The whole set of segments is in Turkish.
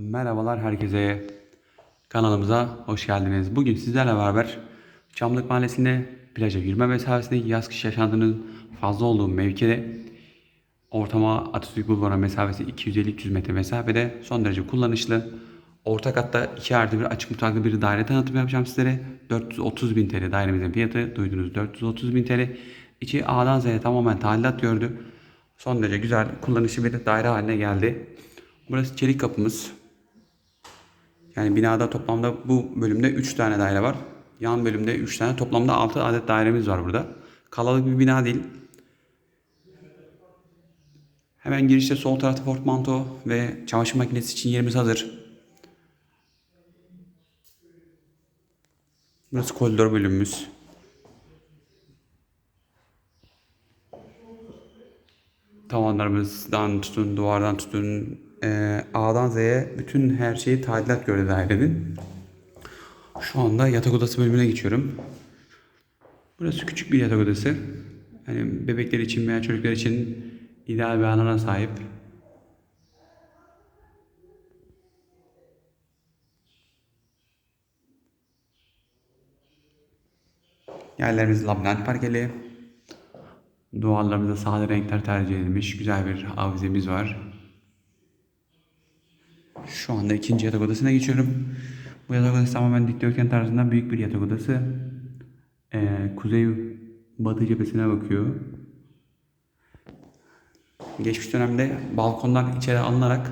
Merhabalar herkese. Kanalımıza hoş geldiniz. Bugün sizlerle beraber Çamlık Mahallesi'nde plaja yürüme mesafesinde yaz kış yaşantının fazla olduğu mevkide ortama Atatürk Bulvarı mesafesi 250-300 metre mesafede son derece kullanışlı. Orta katta 2 artı bir açık mutfaklı bir daire tanıtım yapacağım sizlere. 430 bin TL dairemizin fiyatı. Duydunuz 430 bin TL. İçi A'dan Z'ye tamamen tadilat gördü. Son derece güzel kullanışlı bir daire haline geldi. Burası çelik kapımız. Yani binada toplamda bu bölümde 3 tane daire var. Yan bölümde 3 tane toplamda 6 adet dairemiz var burada. Kalabalık bir bina değil. Hemen girişte sol tarafta portmanto ve çamaşır makinesi için yerimiz hazır. Burası koridor bölümümüz. Tavanlarımızdan tutun, duvardan tutun, e, A'dan Z'ye bütün her şeyi tadilat gördü dairenin. Şu anda yatak odası bölümüne geçiyorum. Burası küçük bir yatak odası. Yani bebekler için veya çocuklar için ideal bir alana sahip. Yerlerimiz labirent parkeli. Duvarlarımızda sade renkler tercih edilmiş. Güzel bir avizemiz var. Şu anda ikinci yatak odasına geçiyorum. Bu yatak odası tamamen dikdörtgen tarzında büyük bir yatak odası. Ee, kuzey batı cephesine bakıyor. Geçmiş dönemde balkondan içeri alınarak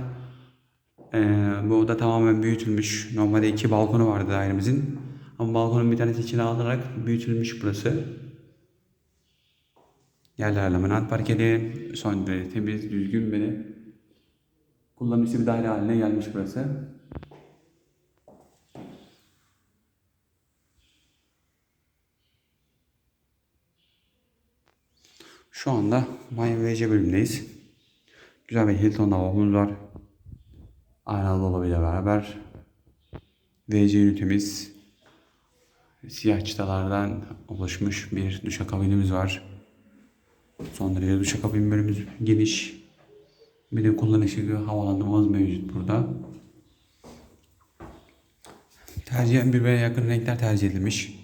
ee, bu oda tamamen büyütülmüş. Normalde iki balkonu vardı dairemizin. Ama balkonun bir tanesi içine alınarak büyütülmüş burası. Yerler laminat parkeli, son derece temiz, düzgün ve kullanışlı bir daire haline gelmiş burası. Şu anda WC bölümündeyiz. Güzel bir Hilton lavabomuz var. Aynalı dolabıyla beraber WC ünitemiz siyah çıtalardan oluşmuş bir duşakabinimiz var. Son derece duşakabin bölümümüz geniş. Bir de kullanışlı havalandırmamız mevcut burada. Tercihen birbirine yakın renkler tercih edilmiş.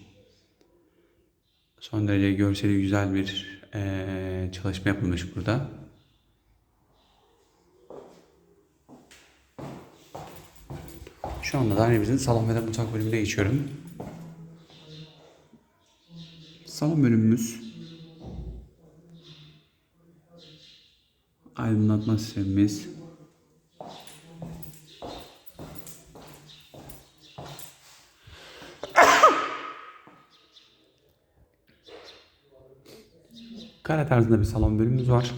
Son derece görseli güzel bir eee, çalışma yapılmış burada. Şu anda dairemizin salon ve mutfak bölümüne geçiyorum. Salon bölümümüz aydınlatma sistemimiz Kare tarzında bir salon bölümümüz var.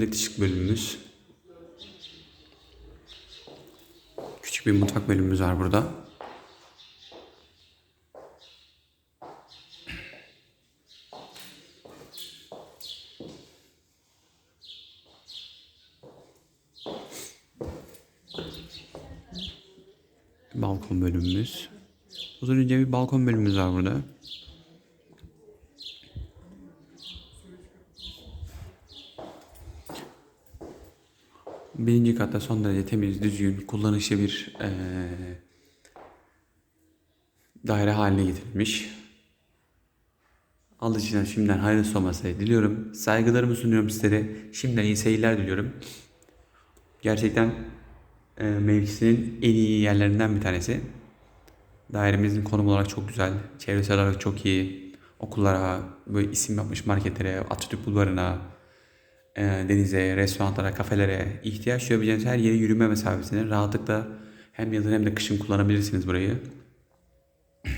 LED ışık bölümümüz. Küçük bir mutfak bölümümüz var burada. Balkon bölümümüz. Uzunca bir balkon bölümümüz var burada. Birinci katta son derece temiz, düzgün, kullanışlı bir eee, daire haline getirilmiş. Alıcıdan şimdiden hayırlısı olmasını diliyorum. Saygılarımı sunuyorum sizlere. Şimdiden iyi seyirler diliyorum. Gerçekten eee mevkisinin en iyi yerlerinden bir tanesi. Dairemizin konum olarak çok güzel. Çevresel olarak çok iyi. Okullara, böyle isim yapmış marketlere, Atatürk Bulvarı'na, e, denize, restoranlara, kafelere ihtiyaç duyabileceğiniz her yere yürüme mesafesini rahatlıkla hem yazın hem de kışın kullanabilirsiniz burayı.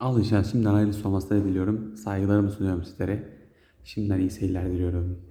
Alışveriş şimdiden hayırlısı olmasını diliyorum. Saygılarımı sunuyorum sizlere. Şimdiden iyi seyirler diliyorum.